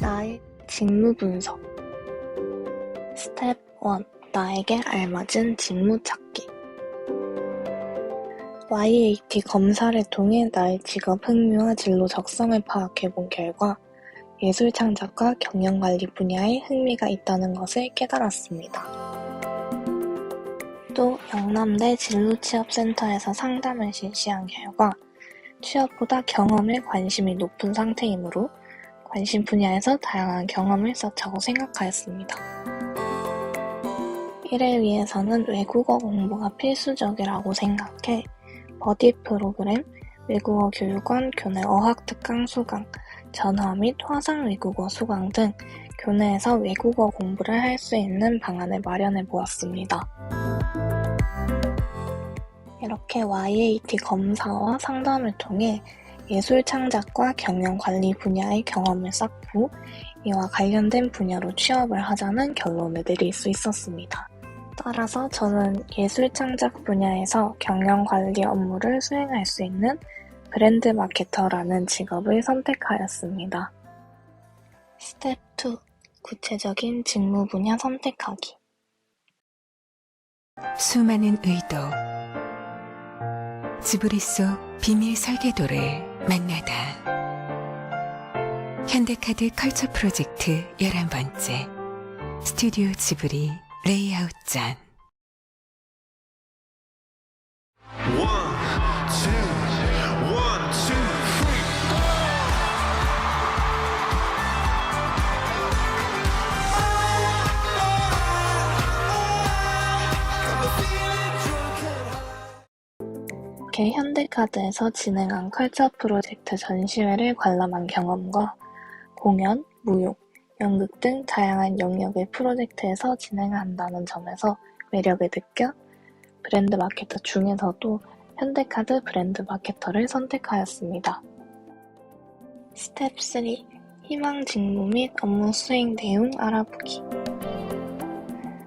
나의 직무 분석 스텝 1. 나에게 알맞은 직무 찾기 YAT 검사를 통해 나의 직업 흥미와 진로 적성을 파악해 본 결과 예술 창작과 경영 관리 분야에 흥미가 있다는 것을 깨달았습니다. 또 영남대 진로 취업센터에서 상담을 실시한 결과 취업보다 경험에 관심이 높은 상태이므로 관심 분야에서 다양한 경험을 쌓자고 생각하였습니다. 이를 위해서는 외국어 공부가 필수적이라고 생각해 버디 프로그램, 외국어 교육원 교내 어학 특강 수강, 전화 및 화상 외국어 수강 등 교내에서 외국어 공부를 할 수 있는 방안을 마련해 보았습니다. 이렇게 YAT 검사와 상담을 통해 예술 창작과 경영 관리 분야의 경험을 쌓고 이와 관련된 분야로 취업을 하자는 결론을 내릴 수 있었습니다. 따라서 저는 예술 창작 분야에서 경영 관리 업무를 수행할 수 있는 브랜드 마케터라는 직업을 선택하였습니다. 스텝 2. 구체적인 직무 분야 선택하기. 수많은 의도 지브리 속 비밀 설계도를 만나다. 현대카드 컬처 프로젝트 11번째. 스튜디오 지브리 레이아웃전 이렇게 현대카드에서 진행한 컬처 프로젝트 전시회를 관람한 경험과 공연, 무용, 연극 등 다양한 영역의 프로젝트에서 진행한다는 점에서 매력을 느껴 브랜드 마케터 중에서도 현대카드 브랜드 마케터를 선택하였습니다. 스텝 3. 희망 직무 및 업무 수행 내용 알아보기.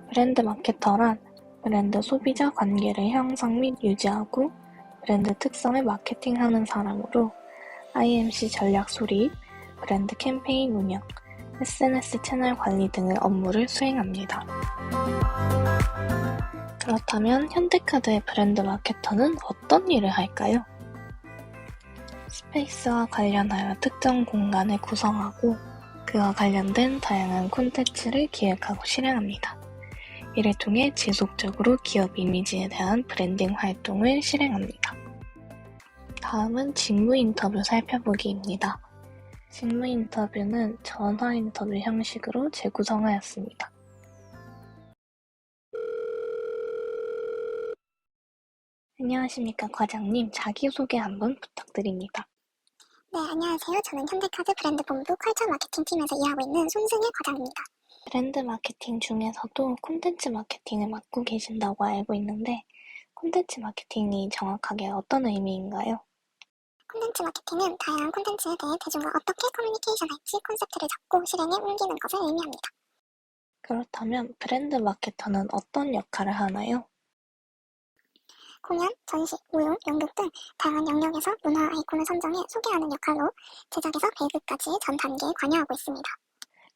브랜드 마케터란 브랜드 소비자 관계를 형성 및 유지하고 브랜드 특성을 마케팅하는 사람으로 IMC 전략 수립, 브랜드 캠페인 운영, SNS 채널 관리 등의 업무를 수행합니다. 그렇다면 현대카드의 브랜드 마케터는 어떤 일을 할까요? 스페이스와 관련하여 특정 공간을 구성하고 그와 관련된 다양한 콘텐츠를 기획하고 실행합니다. 이를 통해 지속적으로 기업 이미지에 대한 브랜딩 활동을 실행합니다. 다음은 직무 인터뷰 살펴보기입니다. 직무 인터뷰는 전화 인터뷰 형식으로 재구성하였습니다. 안녕하십니까 과장님 자기소개 한번 부탁드립니다. 네, 안녕하세요. 저는 현대카드 브랜드 본부 컬처 마케팅 팀에서 일하고 있는 손승혜 과장입니다. 브랜드 마케팅 중에서도 콘텐츠 마케팅을 맡고 계신다고 알고 있는데 콘텐츠 마케팅이 정확하게 어떤 의미인가요? 콘텐츠 마케팅은 다양한 콘텐츠에 대해 대중과 어떻게 커뮤니케이션할지 콘셉트를 잡고 실행에 옮기는 것을 의미합니다. 그렇다면 브랜드 마케터는 어떤 역할을 하나요? 공연, 전시, 무용, 연극 등 다양한 영역에서 문화 아이콘을 선정해 소개하는 역할로 제작에서 배급까지 전 단계에 관여하고 있습니다.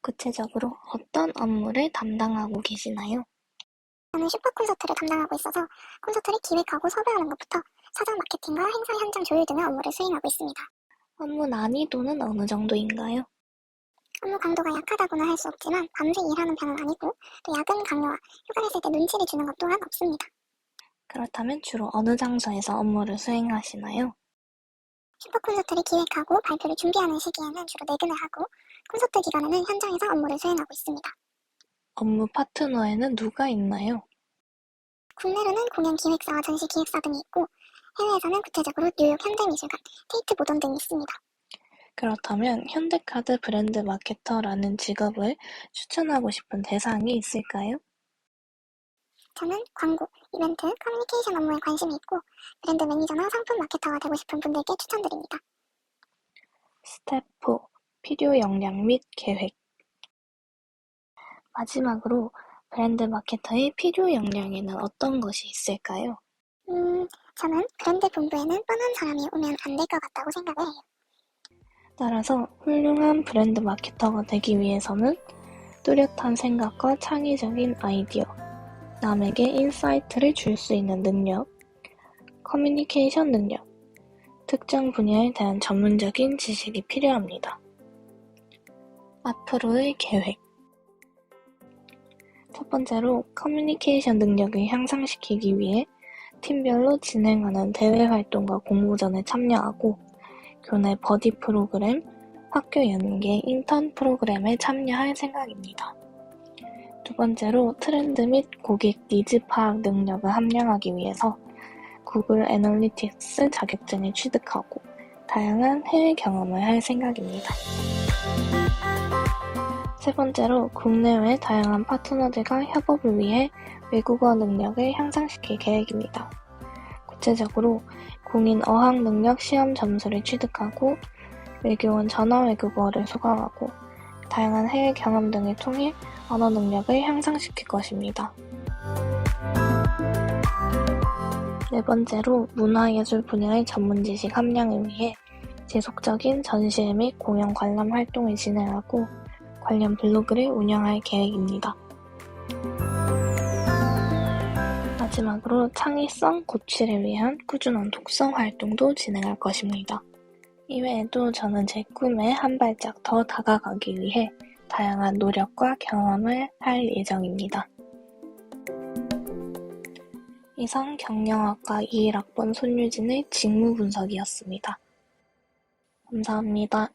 구체적으로 어떤 업무를 담당하고 계시나요? 저는 슈퍼 콘서트를 담당하고 있어서 콘서트를 기획하고 섭외하는 것부터 사전 마케팅과 행사 현장 조율 등의 업무를 수행하고 있습니다. 업무 난이도는 어느 정도인가요? 업무 강도가 약하다고는 할 수 없지만 밤새 일하는 편은 아니고 또 야근 강요와 휴가를 쓸 때 눈치를 주는 것 또한 없습니다. 그렇다면 주로 어느 장소에서 업무를 수행하시나요? 슈퍼 콘서트를 기획하고 발표를 준비하는 시기에는 주로 내근을 하고 콘서트 기간에는 현장에서 업무를 수행하고 있습니다. 업무 파트너에는 누가 있나요? 국내로는 공연 기획사와 전시 기획사 등이 있고 해외에서는 구체적으로 뉴욕 현대미술관, 테이트 모던 등이 있습니다. 그렇다면 현대카드 브랜드 마케터라는 직업을 추천하고 싶은 대상이 있을까요? 저는 광고, 이벤트, 커뮤니케이션 업무에 관심이 있고 브랜드 매니저나 상품 마케터가 되고 싶은 분들께 추천드립니다. 스텝 4. 필요 역량 및 계획 마지막으로 브랜드 마케터의 필요 역량에는 어떤 것이 있을까요? 음, 저는 브랜드 본부에는 뻔한 사람이 오면 안 될 것 같다고 생각을 해요. 따라서 훌륭한 브랜드 마케터가 되기 위해서는 뚜렷한 생각과 창의적인 아이디어, 남에게 인사이트를 줄 수 있는 능력, 커뮤니케이션 능력, 특정 분야에 대한 전문적인 지식이 필요합니다. 앞으로의 계획. 첫 번째로 커뮤니케이션 능력을 향상시키기 위해 팀별로 진행하는 대외 활동과 공모전에 참여하고 교내 버디 프로그램, 학교 연계 인턴 프로그램에 참여할 생각입니다. 두 번째로 트렌드 및 고객 니즈 파악 능력을 함량하기 위해서 구글 애널리틱스 자격증을 취득하고 다양한 해외 경험을 할 생각입니다. 세 번째로 국내외 다양한 파트너들과 협업을 위해 외국어 능력을 향상시킬 계획입니다. 구체적으로 공인 어학 능력 시험 점수를 취득하고 외교원 전화 외국어를 수강하고 다양한 해외 경험 등을 통해 언어 능력을 향상시킬 것입니다. 네 번째로 문화예술 분야의 전문 지식 함량을 위해 지속적인 전시회 및 공연 관람 활동을 진행하고 관련 블로그를 운영할 계획입니다. 마지막으로 창의성 고취를 위한 꾸준한 독서 활동도 진행할 것입니다. 이외에도 저는 제 꿈에 한 발짝 더 다가가기 위해 다양한 노력과 경험을 할 예정입니다. 이상 경영학과 21학번 손유진의 직무 분석이었습니다. 감사합니다.